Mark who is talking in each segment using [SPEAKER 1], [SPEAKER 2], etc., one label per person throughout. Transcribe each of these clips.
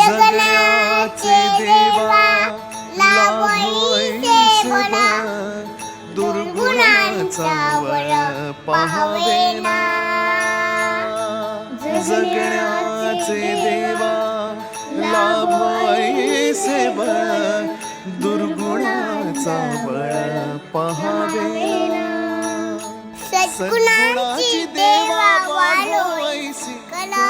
[SPEAKER 1] जगण्याचे देवा लाभोईसे बळा
[SPEAKER 2] दुर्गुणाचा वळ पाहावेना. जगण्याचे देवा लाभोईसे बळ दुर्गुणाचा बळ पाहावेना.
[SPEAKER 1] सद्गुणाची देवा वालोईसी कला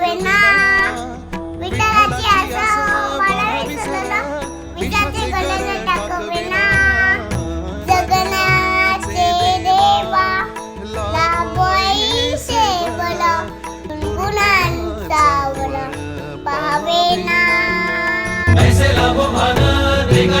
[SPEAKER 2] वेना
[SPEAKER 1] विठ्ठलाची आशा वाढावी सतत
[SPEAKER 2] विचारचे गलन टाकवेना जगनाचे देवा लाभोई सेवल गुणांचा वल पावेना.
[SPEAKER 3] ऐसे लाभो भान देगा